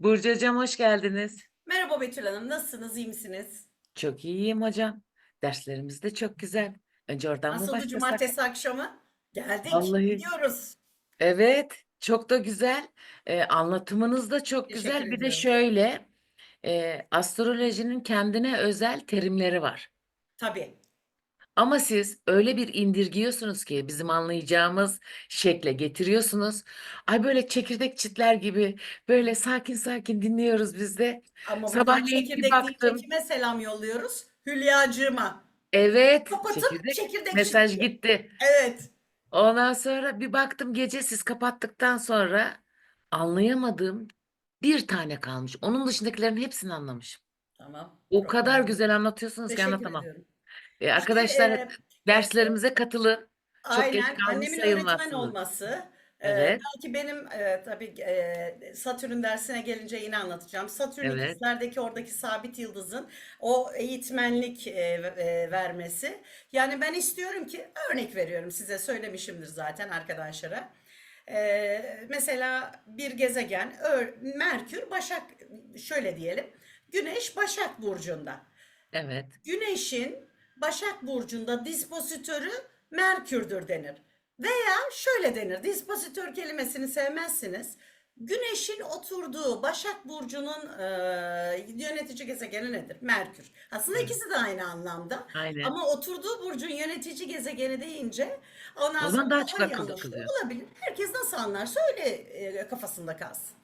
Burcu hocam hoş geldiniz. Merhaba Betül Hanım, nasılsınız, iyi misiniz? Çok iyiyim hocam. Derslerimiz de çok güzel. Önce oradan mı Nasıldı başlasak? cumartesi akşamı? Geldik, Vallahi gidiyoruz. evet çok da güzel. Ee, anlatımınız da çok Teşekkür güzel. Bir de ediyorum. şöyle e, astrolojinin kendine özel terimleri var. Tabii, Ama siz öyle bir indirgiyorsunuz ki bizim anlayacağımız şekle getiriyorsunuz. Ay böyle çekirdek çitler gibi böyle sakin sakin dinliyoruz biz de. ama Sabahleyin bir çekirdek baktım. deyince kime selam yolluyoruz? Hülyacığıma. Evet Kapatıp çekirdek çekirdek mesaj çitliyor. gitti. Evet, Ondan sonra bir baktım gece siz kapattıktan sonra anlayamadığım bir tane kalmış. Onun dışındakilerin hepsini anlamışım. tamam, O kadar güzel anlatıyorsunuz ki Teşekkür anlatamam. ediyorum. E, İşte arkadaşlar e, derslerimize katılın. Çok geç Aynen, kalmış annemin öğretmen sayılmazsınız. olması. Ee, Evet, belki benim e, tabii e, Satürn dersine gelince yine anlatacağım. Satürn evet, ikizlerdeki oradaki sabit yıldızın o eğitmenlik e, e, vermesi. Yani ben istiyorum ki örnek veriyorum size söylemişimdir zaten arkadaşlara. Ee, mesela bir gezegen Ör- Merkür Başak şöyle diyelim. Güneş Başak burcunda. evet. Güneşin Başak Burcu'nda dispositörü Merkür'dür denir. Veya şöyle denir, dispositör kelimesini sevmezsiniz. Güneşin oturduğu Başak Burcu'nun e, yönetici gezegeni nedir? Merkür. Aslında Evet, ikisi de aynı anlamda. aynen. Ama oturduğu burcun yönetici gezegeni deyince ondan O sonra zaman daha çok daha akılda yanlış kalıyor. olabilir. Herkes nasıl anlarsa öyle e, kafasında kalsın.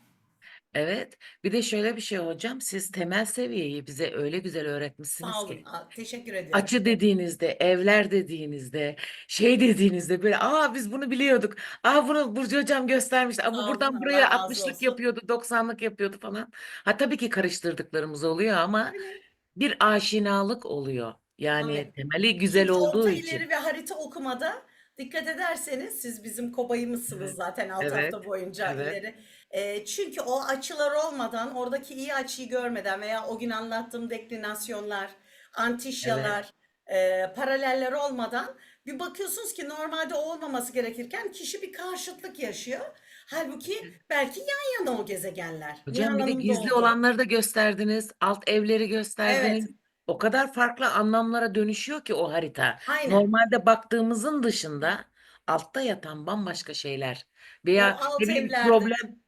Evet. Bir de şöyle bir şey hocam. Siz temel seviyeyi bize öyle güzel öğretmişsiniz Sağ ki. olun. Aa, Teşekkür ediyorum. Açı dediğinizde, evler dediğinizde, şey dediğinizde böyle aa biz bunu biliyorduk. Aa bunu Burcu hocam göstermişti. Aa bu Sağ olun. buradan Allah buraya razı 60'lık olsun. yapıyordu, 90'lık yapıyordu falan. Ha tabii ki karıştırdıklarımız oluyor ama Aynen. bir aşinalık oluyor. Yani Tabii. temeli güzel olduğu için. ileri ve harita okumada dikkat ederseniz siz bizim kobayımızsınız Evet. zaten 6 Evet. hafta boyunca Evet. ileri. Ee, çünkü o açılar olmadan, oradaki iyi açıyı görmeden veya o gün anlattığım deklinasyonlar, Evet. antişyalar, e, paraleller olmadan bir bakıyorsunuz ki normalde o olmaması gerekirken kişi bir karşıtlık yaşıyor. Halbuki belki yan yana o gezegenler. Hocam bir de gizli doğdu. olanları da gösterdiniz. Alt evleri Evet, gösterdiniz. O kadar farklı anlamlara dönüşüyor ki o harita. aynen. Normalde baktığımızın dışında altta yatan bambaşka şeyler O veya alt ne bileyim evlerde, problem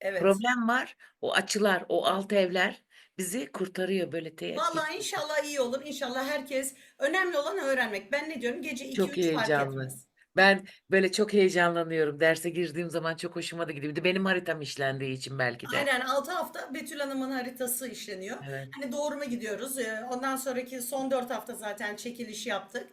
evet. problem var. O açılar, o alt evler bizi kurtarıyor böyle tek Vallahi inşallah iyi olur. İnşallah herkes önemli olan öğrenmek. Ben ne diyorum? Gece Çok 2-3 fark heyecanlı. etmez. Ben böyle çok heyecanlanıyorum. Derse girdiğim zaman çok hoşuma da gidiyor. Bir de benim haritam işlendiği için belki de. Aynen 6 hafta Betül Hanım'ın haritası işleniyor. Evet, Hani doğru mu gidiyoruz? Ee, Ondan sonraki son 4 hafta zaten çekiliş yaptık.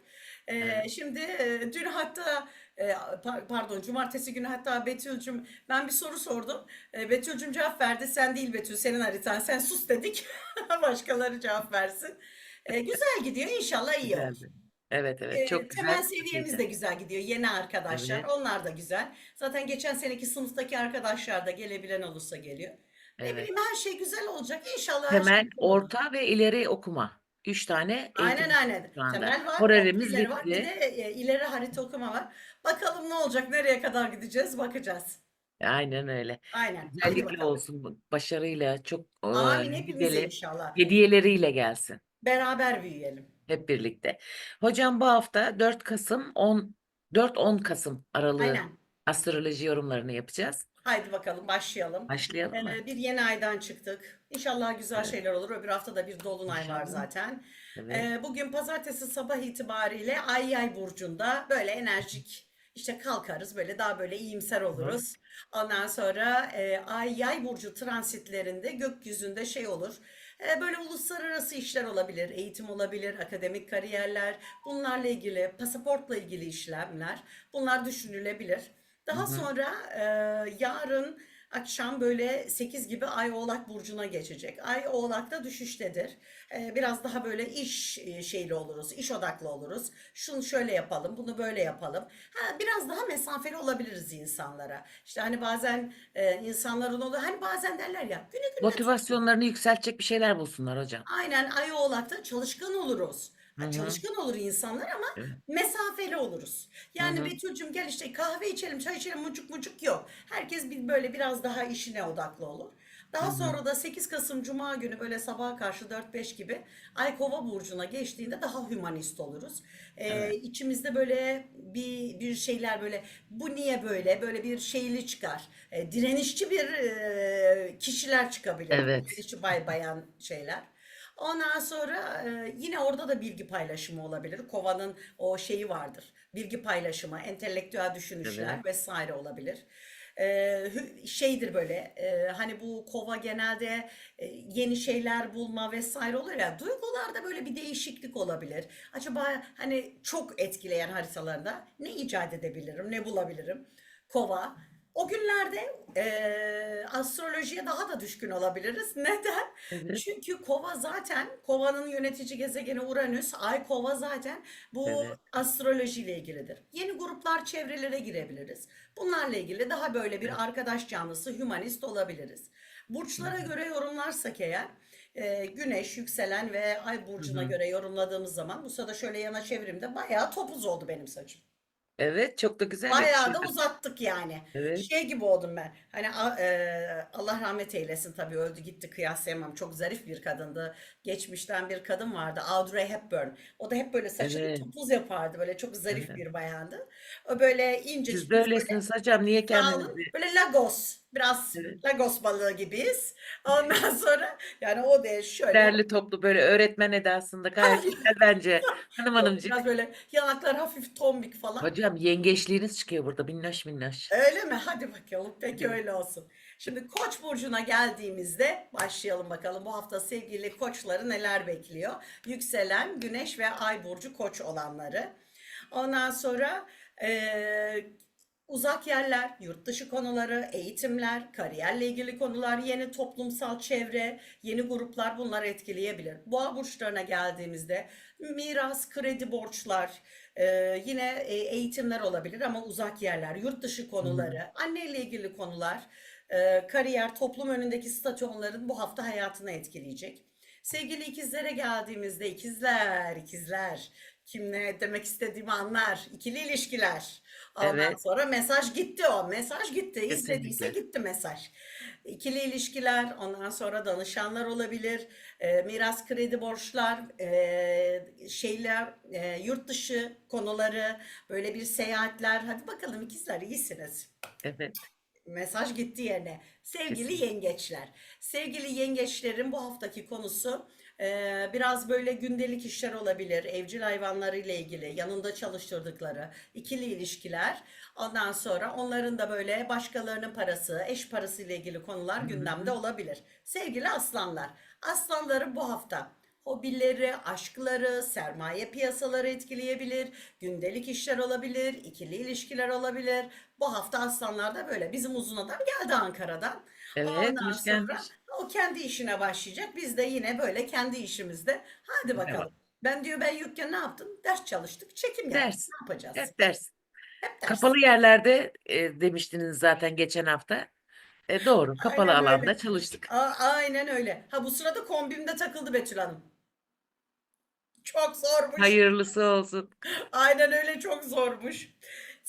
Ee, evet. Şimdi e, dün hatta e, par- pardon cumartesi günü hatta Betül'cüm ben bir soru sordum. E, Betül'cüm cevap verdi. Sen değil Betül senin haritan. Sen sus dedik. Başkaları cevap versin. E, Güzel gidiyor. İnşallah iyi olur. Güzeldi. Evet evet çok temel güzel. Çok seviyemiz de güzel. gidiyor. Yeni arkadaşlar. Evet, Onlar da güzel. Zaten geçen seneki sınıftaki arkadaşlar da gelebilen olursa geliyor. Ne evet. bileyim her şey güzel olacak. İnşallah her şey Temel, güzel olur. orta ve ileri okuma. Üç tane Aynen aynen. şu anda. Temel var, orta Horarimiz ileri var. Bir bitti. de e, ileri harita okuma var. Bakalım ne olacak? Nereye kadar gideceğiz? Bakacağız. Aynen öyle. Aynen. Hadi Güzellikle bakalım. olsun, başarıyla, çok e, Amin hepimize güzeli, inşallah. hediyeleriyle gelsin Beraber büyüyelim. Hep birlikte. Hocam bu hafta 4 Kasım 10 4-10 Kasım aralığı Aynen. astroloji yorumlarını yapacağız. Haydi bakalım başlayalım. Başlayalım mı? Ee, bir yeni aydan çıktık. İnşallah güzel Evet. şeyler olur. Öbür hafta da bir dolunay var İnşallah. zaten. Evet. Ee, bugün pazartesi sabah itibariyle Ay Yay burcunda böyle enerjik işte kalkarız böyle daha böyle iyimser Hı. oluruz. Ondan sonra e, Ay Yay burcu transitlerinde gökyüzünde şey olur. E, böyle uluslararası işler olabilir, eğitim olabilir, akademik kariyerler, bunlarla ilgili, pasaportla ilgili işlemler. Bunlar düşünülebilir. Hı Daha hı. sonra e, yarın akşam böyle 8 gibi Ay Oğlak burcuna geçecek. Ay Oğlak'ta düşüştedir. Ee, biraz daha böyle iş e, şeyli oluruz, iş odaklı oluruz. Şunu şöyle yapalım, bunu böyle yapalım. Ha, biraz daha mesafeli olabiliriz insanlara. İşte hani bazen e, insanların oluyor, hani bazen derler ya gününe tutun. Motivasyonlarını yükseltecek bir şeyler bulsunlar hocam. Aynen Ay Oğlak'ta çalışkan oluruz. Hı Ha, hı. Çalışkan olur insanlar ama Evet. mesafeli oluruz. Hı Yani hı. Betül'cüm gel işte kahve içelim, çay içelim, mucuk mucuk yok. Herkes bir böyle biraz daha işine odaklı olur. Daha hı. sonra da 8 Kasım Cuma günü böyle sabaha karşı 4-5 gibi Ay Kova burcuna geçtiğinde daha hümanist oluruz. Ee, Evet. içimizde böyle bir bir şeyler böyle bu niye böyle böyle bir şeyli çıkar. Ee, direnişçi bir e, kişiler çıkabilir. Evet. Direnişçi bay bayan şeyler. Ondan sonra e, yine orada da bilgi paylaşımı olabilir. Kova'nın o şeyi vardır. Bilgi paylaşımı, entelektüel düşünüşler Evet. vesaire olabilir. Şeydir böyle hani bu kova genelde yeni şeyler bulma vesaire olur ya duygularda böyle bir değişiklik olabilir. Acaba hani çok etkileyen haritalarda ne icat edebilirim, ne bulabilirim? Kova. O günlerde e, astrolojiye daha da düşkün olabiliriz. Neden? Evet. Çünkü kova zaten kovanın yönetici gezegeni Uranüs, ay kova zaten bu Evet. astrolojiyle ilgilidir. Yeni gruplar, çevrelere girebiliriz. Bunlarla ilgili daha böyle bir arkadaş canlısı, hümanist olabiliriz. Burçlara göre yorumlarsak eğer, e, güneş, yükselen ve ay burcuna göre yorumladığımız zaman bu sırada şöyle yana çevirimde bayağı topuz oldu benim saçım. Evet, çok da güzel Bayağı da uzattık yani. Evet. Şey gibi oldum ben. Hani a- e, Allah rahmet eylesin tabii öldü gitti kıyaslayamam. Çok zarif bir kadındı. Geçmişten bir kadın vardı. Audrey Hepburn. O da hep böyle saçını Evet. topuz yapardı. Böyle çok zarif Evet. bir bayandı. O böyle Siz incecik de biz böyle öylesiniz hocam. Niye sağ olun. kendinizi? Böyle Lagos. Biraz Evet. Lagos balığı gibiyiz. Ondan sonra yani o da şöyle Derli toplu böyle öğretmen edasında gayet güzel bence. Hanım hanımcık. biraz böyle yanaklar hafif tombik falan. Hocam yengeçliğiniz çıkıyor burada minnoş minnoş. Öyle mi? Hadi bakalım. Peki Evet. öyle olsun. Şimdi Koç burcuna geldiğimizde başlayalım bakalım. Bu hafta sevgili Koçları neler bekliyor? Yükselen, Güneş ve Ay burcu Koç olanları. Ondan sonra eee, uzak yerler, yurt dışı konuları, eğitimler, kariyerle ilgili konular, yeni toplumsal çevre, yeni gruplar bunlar etkileyebilir. Boğa burçlarına geldiğimizde miras, kredi borçlar, ee, yine e, eğitimler olabilir ama uzak yerler, yurt dışı konuları, anneyle ilgili konular, e, kariyer, toplum önündeki statü onların bu hafta hayatını etkileyecek. Sevgili ikizlere geldiğimizde ikizler, ikizler, kim ne demek istediğimi anlar. İkili ilişkiler. Ondan Evet, sonra mesaj gitti o. Mesaj gitti. İzlediyse kesinlikle. gitti mesaj. İkili ilişkiler, ondan sonra danışanlar olabilir, e, miras kredi borçlar, e, şeyler, e, yurt dışı konuları, böyle bir seyahatler. Hadi bakalım ikizler iyisiniz. Evet, Mesaj gitti yerine. Sevgili kesinlikle. yengeçler. Sevgili yengeçlerin bu haftaki konusu biraz böyle gündelik işler olabilir. Evcil hayvanlarıyla ilgili, yanında çalıştırdıkları ikili ilişkiler. Ondan sonra onların da böyle başkalarının parası, eş parası ile ilgili konular gündemde olabilir. Sevgili aslanlar. Aslanları bu hafta hobileri, aşkları, sermaye piyasaları etkileyebilir, gündelik işler olabilir, ikili ilişkiler olabilir. Bu hafta aslanlarda böyle. Bizim uzun adam geldi Ankara'dan. Evet, Ondan hoş sonra gelmiş. o kendi işine başlayacak. Biz de yine böyle kendi işimizde. Hadi bakalım. Ben diyor ben yokken ne yaptım? Ders çalıştık, çekim yaptık. Ders, Ne yapacağız? hep ders. Hep ders. Kapalı yerlerde e, demiştiniz zaten geçen hafta. E, doğru, kapalı Aynen alanda öyle. çalıştık. A- aynen öyle. Ha bu sırada kombimde takıldı Betül Hanım. Çok zormuş. Hayırlısı olsun. Aynen öyle çok zormuş.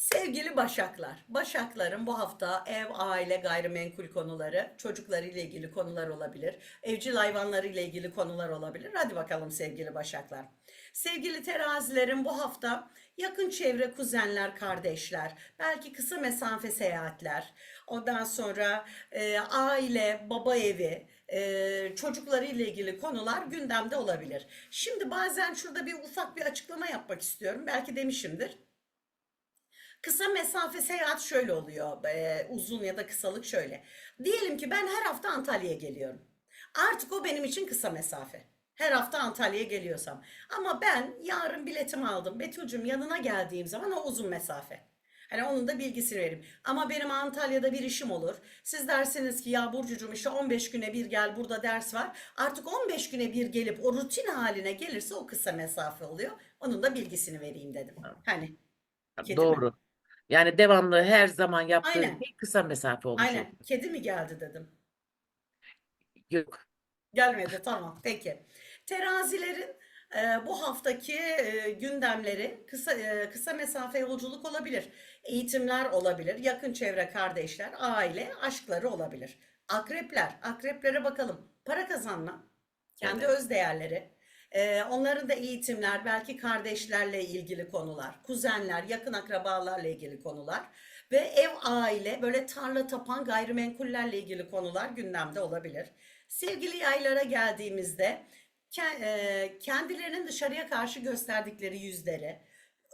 Sevgili Başaklar, Başakların bu hafta ev, aile, gayrimenkul konuları, çocuklarıyla ilgili konular olabilir, evcil hayvanlarıyla ilgili konular olabilir. Hadi bakalım sevgili Başaklar. Sevgili terazilerin bu hafta yakın çevre, kuzenler, kardeşler, belki kısa mesafe seyahatler, ondan sonra e, aile, baba evi, e, çocuklarıyla ilgili konular gündemde olabilir. Şimdi bazen şurada bir ufak bir açıklama yapmak istiyorum. Belki demişimdir. Kısa mesafe seyahat şöyle oluyor. e, uzun ya da kısalık şöyle. Diyelim ki ben her hafta Antalya'ya geliyorum. Artık o benim için kısa mesafe. Her hafta Antalya'ya geliyorsam. Ama ben yarın biletimi aldım. Betül'cüm yanına geldiğim zaman o uzun mesafe. Hani onun da bilgisini vereyim. Ama benim Antalya'da bir işim olur. Siz dersiniz ki ya Burcucuğum işte 15 güne bir gel burada ders var. Artık 15 güne bir gelip o rutin haline gelirse o kısa mesafe oluyor. Onun da bilgisini vereyim dedim. Hani kedi mi? Doğru. Yani devamlı her zaman yaptığı Aynen. şey kısa mesafe olmuş Aynen. oldu. Kedi mi geldi dedim. Yok. Gelmedi tamam peki. Terazilerin e, bu haftaki e, gündemleri kısa e, kısa mesafe yolculuk olabilir. Eğitimler olabilir. Yakın çevre kardeşler, aile, aşkları olabilir. Akrepler, akreplere bakalım. Para kazanma, kendi Evet. öz değerleri, e, onların da eğitimler, belki kardeşlerle ilgili konular, kuzenler, yakın akrabalarla ilgili konular ve ev, aile, böyle tarla tapan gayrimenkullerle ilgili konular gündemde olabilir. Sevgili yaylara geldiğimizde e, kendilerinin dışarıya karşı gösterdikleri yüzleri,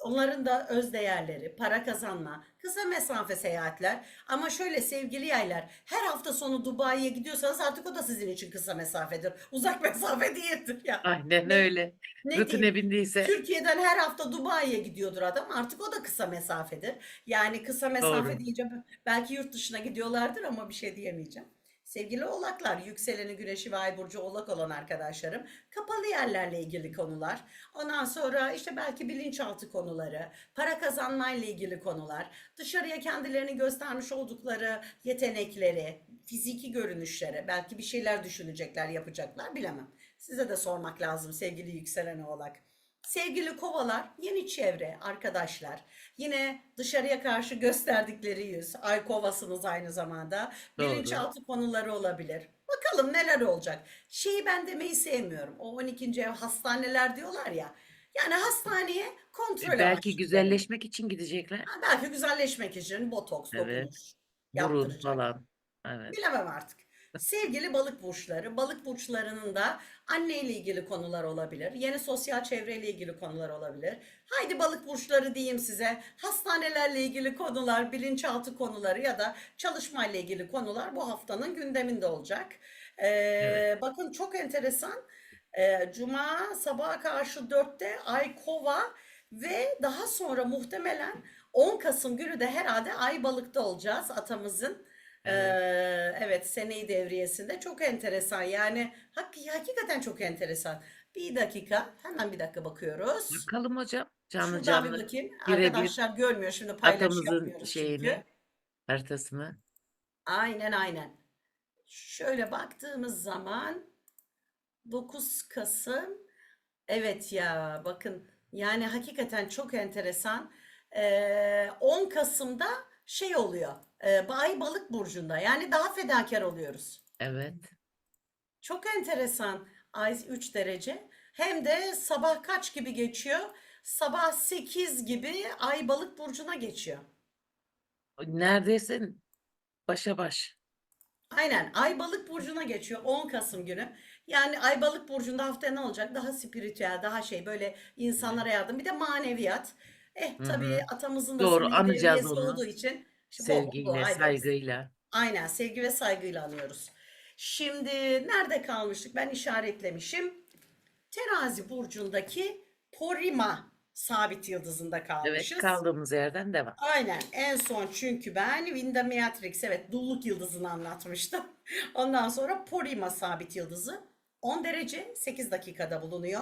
onların da öz değerleri, para kazanma, kısa mesafe seyahatler. Ama şöyle sevgili yaylar, her hafta sonu Dubai'ye gidiyorsanız artık o da sizin için kısa mesafedir. Uzak mesafe değildir ya. Aynen Ne, öyle. ne Rutine bindiyse Türkiye'den her hafta Dubai'ye gidiyordur adam. Artık o da kısa mesafedir. Yani kısa mesafe doğru. deyince belki yurt dışına gidiyorlardır ama bir şey diyemeyeceğim. Sevgili oğlaklar, yükseleni güneşi ve ay burcu oğlak olan arkadaşlarım, kapalı yerlerle ilgili konular, ondan sonra işte belki bilinçaltı konuları, para kazanmayla ilgili konular, dışarıya kendilerini göstermiş oldukları yetenekleri, fiziki görünüşleri, belki bir şeyler düşünecekler, yapacaklar, bilemem. Size de sormak lazım sevgili yükselen oğlak. Sevgili kovalar, yeni çevre, arkadaşlar. Yine dışarıya karşı gösterdikleri yüz. Ay kovasınız aynı zamanda. Doğru. Bilinçaltı konuları olabilir. Bakalım neler olacak. Şeyi ben demeyi sevmiyorum. O 12. ev hastaneler diyorlar ya. Yani hastaneye kontrol E, belki amaçlı güzelleşmek için gidecekler. Ha, Belki güzelleşmek için botoks, Evet. dokunuş Burun yaptıracak. falan. Evet. Bilemem artık. Sevgili balık burçları, balık burçlarının da anneyle ilgili konular olabilir. Yeni sosyal çevreyle ilgili konular olabilir. Haydi balık burçları diyeyim size. Hastanelerle ilgili konular, bilinçaltı konuları ya da çalışmayla ilgili konular bu haftanın gündeminde olacak. Ee, Evet. bakın çok enteresan. Ee, Cuma sabaha karşı 4'te Ay Kova ve daha sonra muhtemelen 10 Kasım günü de herhalde Ay Balık'ta olacağız atamızın. Ee, Evet. seneyi devriyesinde çok enteresan yani hak, hakikaten çok enteresan. Bir dakika hemen bir dakika bakıyoruz. Bakalım hocam. Canlı Şuradan bir canlı bakayım. birebir Arkadaşlar görmüyor şimdi paylaş atamızın yapmıyoruz şeyini, çünkü. haritasını. Aynen aynen. Şöyle baktığımız zaman 9 Kasım evet ya bakın yani hakikaten çok enteresan. Ee, 10 Kasım'da şey oluyor. E, Ay Balık burcunda yani daha fedakar oluyoruz. Evet. Çok enteresan. Ay 3 derece. Hem de sabah kaç gibi geçiyor? Sabah 8 gibi Ay Balık burcuna geçiyor. Neredeyse başa baş. Aynen. Ay Balık burcuna geçiyor 10 Kasım günü. Yani Ay Balık burcunda haftaya ne olacak? Daha spiritüel, daha şey böyle insanlara yardım. Bir de maneviyat. Eh Hı tabii hı. atamızın da Doğru anacağız onu. olduğu için bol Sevgiyle, dua ederiz. saygıyla. Aynen sevgi ve saygıyla anıyoruz. Şimdi nerede kalmıştık? Ben işaretlemişim. Terazi burcundaki Porima sabit yıldızında Evet, kalmışız. kaldığımız yerden devam. Aynen en son çünkü ben Winda Beatrix evet dulluk yıldızını anlatmıştım. Ondan sonra Porima sabit yıldızı 10 derece 8 dakikada bulunuyor.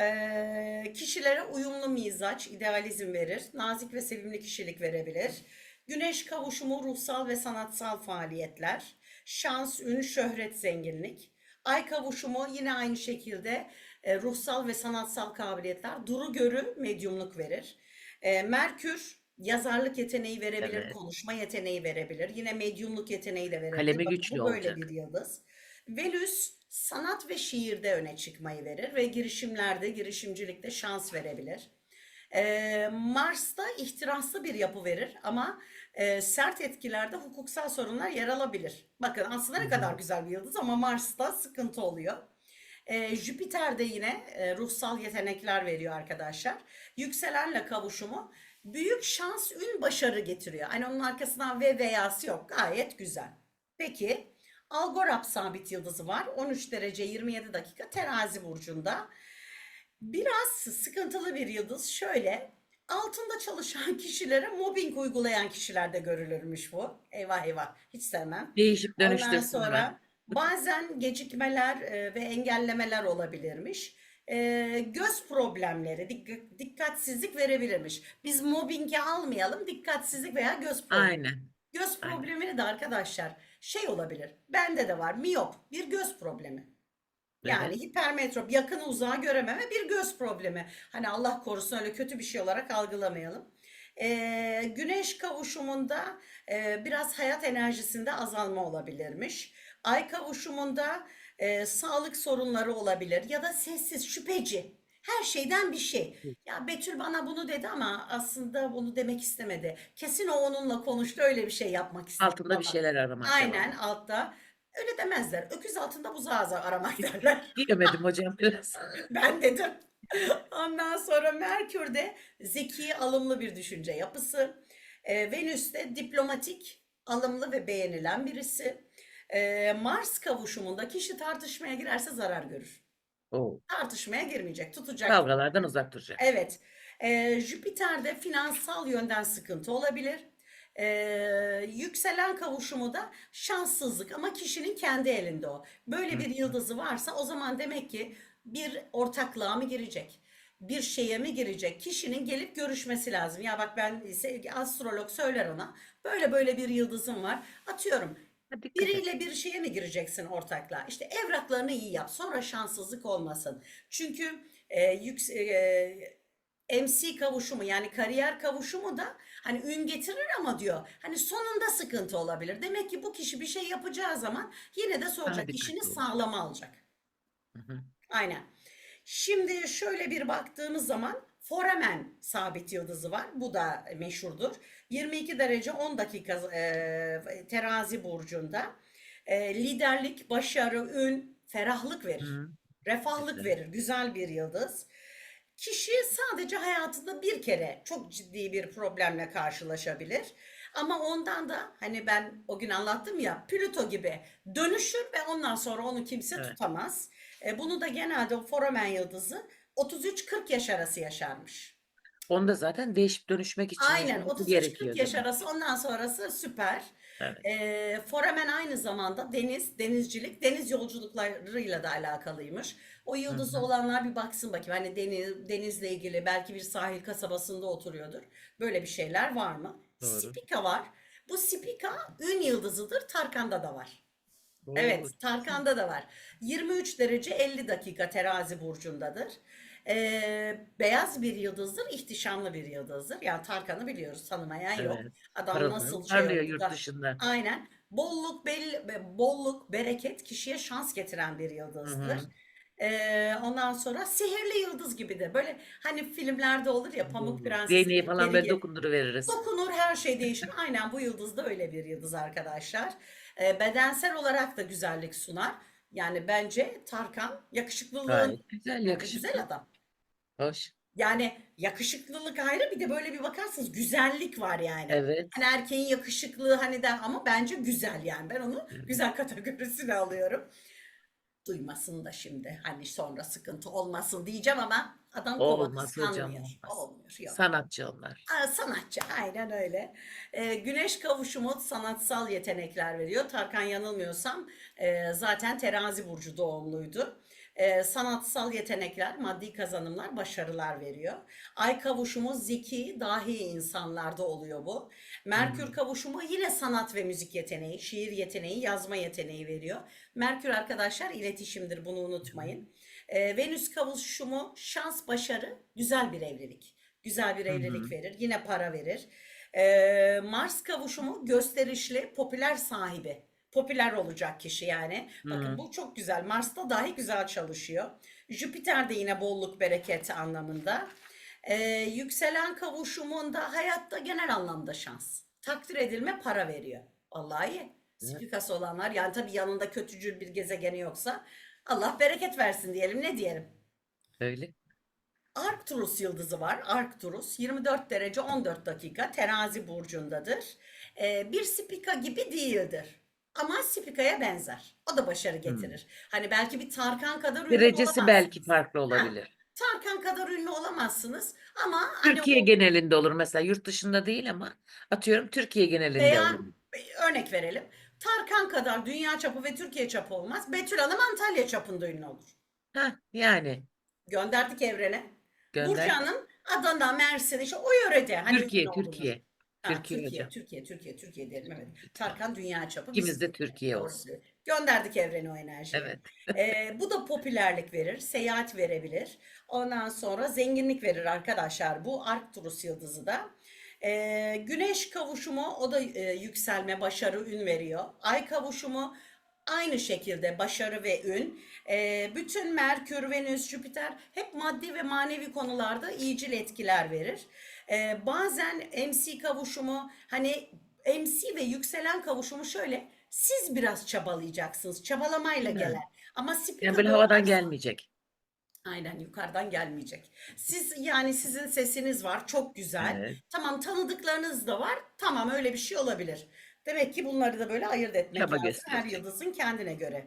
Ee, kişilere uyumlu mizaç, idealizm verir. Nazik ve sevimli kişilik verebilir. Güneş kavuşumu ruhsal ve sanatsal faaliyetler. Şans, ün, şöhret, zenginlik. Ay kavuşumu yine aynı şekilde e, ruhsal ve sanatsal kabiliyetler. Duru görü, medyumluk verir. E, Merkür yazarlık yeteneği verebilir, Evet. konuşma yeteneği verebilir. Yine medyumluk yeteneği de verebilir. Kalemi Bakın güçlü bu böyle olacak. bir yıldız. Venüs sanat ve şiirde öne çıkmayı verir ve girişimlerde, girişimcilikte şans verebilir. Ee, Mars'ta ihtiraslı bir yapı verir ama e, sert etkilerde hukuksal sorunlar yer alabilir. Bakın aslında ne kadar güzel bir yıldız ama Mars'ta sıkıntı oluyor. Ee, Jüpiter de yine e, ruhsal yetenekler veriyor arkadaşlar. Yükselenle kavuşumu büyük şans, ün, başarı getiriyor. Hani onun arkasından ve veyası yok. Gayet güzel. Peki Algorab sabit yıldızı var. 13 derece 27 dakika terazi burcunda. Biraz sıkıntılı bir yıldız. Şöyle altında çalışan kişilere mobbing uygulayan kişilerde görülürmüş bu. Eyvah eyvah hiç sevmem. Değişip Ondan dönüştürsünler. sonra bazen gecikmeler e, ve engellemeler olabilirmiş. E, göz problemleri, dik- dikkatsizlik verebilirmiş. Biz mobbingi almayalım, dikkatsizlik veya göz problemi. Aynen. Göz Aynen. problemini de arkadaşlar şey olabilir. Bende de var miyop, bir göz problemi. Yani Evet. hipermetrop, yakını uzağı görememe bir göz problemi. Hani Allah korusun öyle kötü bir şey olarak algılamayalım. Ee, güneş kavuşumunda e, biraz hayat enerjisinde azalma olabilirmiş. Ay kavuşumunda e, sağlık sorunları olabilir ya da sessiz, şüpheci. Her şeyden bir şey. Ya Betül bana bunu dedi ama aslında bunu demek istemedi. Kesin o onunla konuştu öyle bir şey yapmak istedi Altında bir ama. şeyler aramak Aynen devam. altta. Öyle demezler. Öküz altında buzağı aramak derler. Diyemedim hocam biraz. Ben dedim. Ondan sonra Merkür'de zeki, alımlı bir düşünce yapısı. Ee, Venüs'te diplomatik, alımlı ve beğenilen birisi. Ee, Mars kavuşumunda kişi tartışmaya girerse zarar görür. Oo, Tartışmaya girmeyecek, tutacak. kavgalardan uzak duracak. Evet. Ee, Jüpiter'de finansal yönden sıkıntı olabilir. Ee, yükselen kavuşumu da şanssızlık ama kişinin kendi elinde o. Böyle bir yıldızı varsa o zaman demek ki bir ortaklığa mı girecek? Bir şeye mi girecek? Kişinin gelip görüşmesi lazım. Ya bak ben astrolog söyler ona. Böyle böyle bir yıldızım var. Atıyorum. Biriyle bir şeye mi gireceksin ortaklığa? İşte evraklarını iyi yap. Sonra şanssızlık olmasın. Çünkü e, yüks- e, MC kavuşumu yani kariyer kavuşumu da hani ün getirir ama diyor hani sonunda sıkıntı olabilir. Demek ki bu kişi bir şey yapacağı zaman yine de soracak. İşini sağlama alacak. Hı hı. Aynen. Şimdi şöyle bir baktığımız zaman Foramen sabit yıldızı var. Bu da meşhurdur. 22 derece 10 dakika e, terazi burcunda. E, liderlik, başarı, ün, ferahlık verir. Hı. Refahlık Güzel. verir. Güzel bir yıldız. Kişi sadece hayatında bir kere çok ciddi bir problemle karşılaşabilir. Ama ondan da hani ben o gün anlattım ya Plüto gibi dönüşür ve ondan sonra onu kimse Evet. tutamaz. E, bunu da genelde o Foramen yıldızı 33-40 yaş arası yaşarmış. Onda zaten değişip dönüşmek için Aynen yaşaması 33-40 gerekiyor yaş arası ondan sonrası süper. Evet. E, Foramen aynı zamanda deniz, denizcilik, deniz yolculuklarıyla da alakalıymış. O yıldızı hı. olanlar bir baksın bakayım. Hani deniz, denizle ilgili belki bir sahil kasabasında oturuyordur. Böyle bir şeyler var mı? Doğru. Spika var. Bu Spika ün yıldızıdır. Tarkan'da da var. Oo, Evet, Tarkan'da da var. 23 derece 50 dakika terazi burcundadır. Ee, beyaz bir yıldızdır, ihtişamlı bir yıldızdır. Yani Tarkan'ı biliyoruz, tanımayan yok. Evet. Adam Parıl nasıl şey parlıyor yurt da- dışında. Aynen. Bolluk, bel, bolluk, bereket kişiye şans getiren bir Hı yıldızdır. hı. Ee, ondan sonra sihirli yıldız gibi de böyle hani filmlerde olur ya Pamuk. Prenses Değneği falan böyle geri- dokunduruveririz. Dokunur her şey değişir. Aynen bu yıldız da öyle bir yıldız arkadaşlar. Ee, bedensel olarak da güzellik sunar. Yani bence Tarkan yakışıklılığın Gayet güzel, yakışıklı. güzel adam. Hoş. Yani yakışıklılık ayrı bir de böyle bir bakarsınız güzellik var yani. Evet. Hani erkeğin yakışıklığı hani de ama bence güzel yani. Ben onu güzel kategorisine alıyorum. Duymasın da şimdi hani sonra sıkıntı olmasın diyeceğim ama adam kova Olmaz hocam, kıskanmıyor. olmaz. Olmuyor. Yok. Sanatçı onlar. Aa, sanatçı aynen öyle. Ee, güneş kavuşumu sanatsal yetenekler veriyor. Tarkan yanılmıyorsam e, zaten terazi burcu doğumluydu. Ee, sanatsal yetenekler, maddi kazanımlar, başarılar veriyor. Ay kavuşumu zeki, dahi insanlarda oluyor bu. Merkür kavuşumu yine sanat ve müzik yeteneği, şiir yeteneği, yazma yeteneği veriyor. Merkür arkadaşlar iletişimdir bunu unutmayın. Ee, Venüs kavuşumu şans, başarı, güzel bir evlilik. Güzel bir evlilik verir. Yine para verir. Ee, Mars kavuşumu gösterişli, popüler sahibi. Popüler olacak kişi yani. Bakın Hı. bu çok güzel. Mars'ta dahi güzel çalışıyor. Jüpiter de yine bolluk bereket anlamında. Ee, yükselen kavuşumunda hayatta genel anlamda şans. Takdir edilme para veriyor. Vallahi iyi. Evet. Spikası olanlar yani tabii yanında kötücül bir gezegeni yoksa Allah bereket versin diyelim ne diyelim. Öyle. Arcturus yıldızı var. Arcturus 24 derece 14 dakika terazi burcundadır. Ee, bir spika gibi değildir. Ama spikaya benzer. O da başarı getirir. Hani belki bir Tarkan kadar ünlü Derecesi belki farklı Ha, olabilir. Tarkan kadar ünlü olamazsınız ama hani Türkiye o genelinde olur mesela yurt dışında değil ama atıyorum Türkiye genelinde veya olur. örnek verelim. Tarkan kadar dünya çapı ve Türkiye çapı olmaz. Betül Hanım Antalya çapında ünlü olur. Ha yani Gönderdik evrene. Burcu gönder. Hanım Adana, Mersin işte o yörede hani Türkiye, ünlü olurlar. Türkiye. Ha, Türkiye Türkiye, hocam. Türkiye, Türkiye, Türkiye diyelim evet. Tarkan dünya çapı. İkimiz de Türkiye olsun. Gönderdik evrene o enerjiyi. Evet. Ee, bu da popülerlik verir, seyahat verebilir. Ondan sonra zenginlik verir arkadaşlar. Bu Arcturus yıldızı da. Ee, güneş kavuşumu o da e, yükselme, başarı, ün veriyor. Ay kavuşumu aynı şekilde başarı ve ün. Ee, bütün Merkür, Venüs, Jüpiter hep maddi ve manevi konularda iyicil etkiler verir. Ee, bazen MC kavuşumu hani MC ve yükselen kavuşumu şöyle siz biraz çabalayacaksınız. Çabalamayla mi? gelen. Ama Yani Spirit'e böyle havadan gelmeyecek. Aynen yukarıdan gelmeyecek. Siz yani sizin sesiniz var çok güzel. Evet. Tamam tanıdıklarınız da var. Tamam öyle bir şey olabilir. Demek ki bunları da böyle ayırt etmek Çaba lazım. Her yıldızın kendine göre.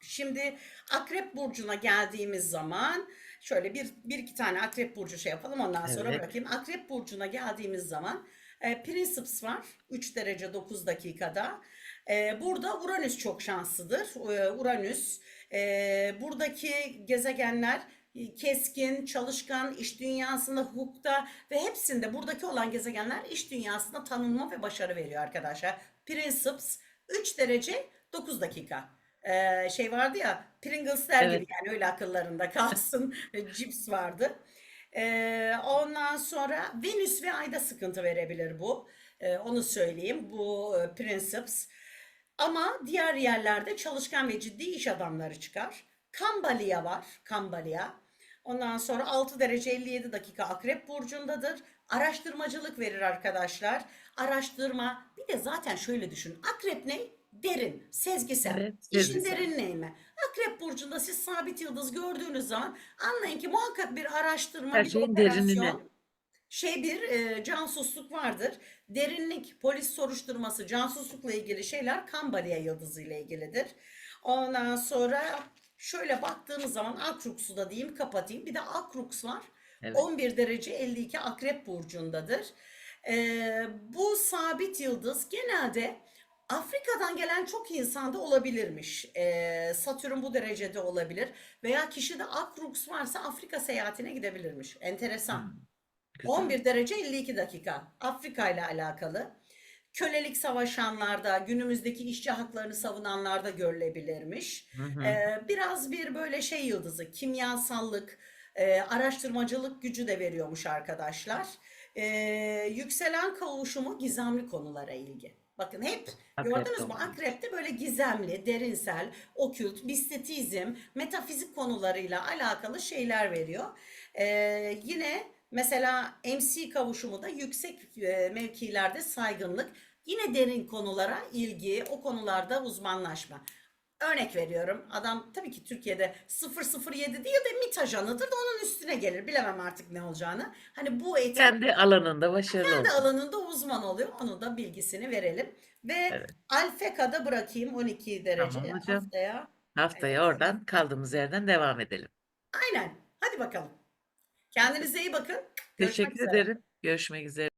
Şimdi Akrep Burcu'na geldiğimiz zaman şöyle bir, bir iki tane Akrep Burcu şey yapalım ondan sonra Evet. bırakayım. Akrep Burcu'na geldiğimiz zaman e, Princeps var 3 derece 9 dakikada. E, burada Uranüs çok şanslıdır. E, Uranüs e, buradaki gezegenler e, keskin, çalışkan, iş dünyasında, hukukta ve hepsinde buradaki olan gezegenler iş dünyasında tanınma ve başarı veriyor arkadaşlar. Princeps 3 derece 9 dakika. Ee, şey vardı ya Pringles'ler Evet. gibi yani öyle akıllarında kalsın. Cips vardı. Ee, ondan sonra Venüs ve Ay'da sıkıntı verebilir bu. Ee, onu söyleyeyim. Bu e, Princeps. Ama diğer yerlerde çalışkan ve ciddi iş adamları çıkar. Kambalia var. Kambalia. Ondan sonra 6 derece 57 dakika Akrep Burcu'ndadır. Araştırmacılık verir arkadaşlar. Araştırma. Bir de zaten şöyle düşün. Akrep ne? Derin, sezgisel. Evet, İşin sezgisel. derinliği mi? Akrep Burcu'nda siz sabit yıldız gördüğünüz zaman anlayın ki muhakkak bir araştırma, Her bir şeyin operasyon, derinine. şey bir e, casusluk vardır. Derinlik, polis soruşturması, casuslukla ilgili şeyler Kambalya yıldızı ile ilgilidir. Ondan sonra şöyle baktığımız zaman Akruks'u da diyeyim kapatayım. Bir de Akrux var. Evet. 11 derece 52 Akrep Burcu'ndadır. Ee, bu sabit yıldız genelde Afrika'dan gelen çok insanda olabilirmiş. Ee, Satürn bu derecede olabilir. Veya kişide Akrux varsa Afrika seyahatine gidebilirmiş. Enteresan. Hmm, güzel. 11 derece 52 dakika. Afrika ile alakalı. Kölelik savaşanlarda, günümüzdeki işçi haklarını savunanlarda görülebilirmiş. Hı hı. Ee, biraz bir böyle şey yıldızı, kimyasallık, e, araştırmacılık gücü de veriyormuş arkadaşlar. Ee, yükselen kavuşumu gizemli konulara ilgi. Bakın hep Akrep gördünüz mü? kavuşumu. Akrep'te böyle gizemli, derinsel, okült, mistetizm, metafizik konularıyla alakalı şeyler veriyor. Ee, yine mesela MC kavuşumu da yüksek e, mevkilerde saygınlık, yine derin konulara ilgi, o konularda uzmanlaşma. Örnek veriyorum. Adam tabii ki Türkiye'de 007 değil de MİT ajanıdır da onun üstüne gelir. Bilemem artık ne olacağını. Hani bu eğitim Kendi alanında başarılı kendi olsun. alanında uzman oluyor. Onun da bilgisini verelim. Ve Evet. Alfeka'da bırakayım 12 derece Tamam hocam. haftaya. Haftaya oradan kaldığımız yerden devam edelim. Aynen. Hadi bakalım. Kendinize iyi bakın. Görüşmek Teşekkür üzere. ederim. Görüşmek üzere.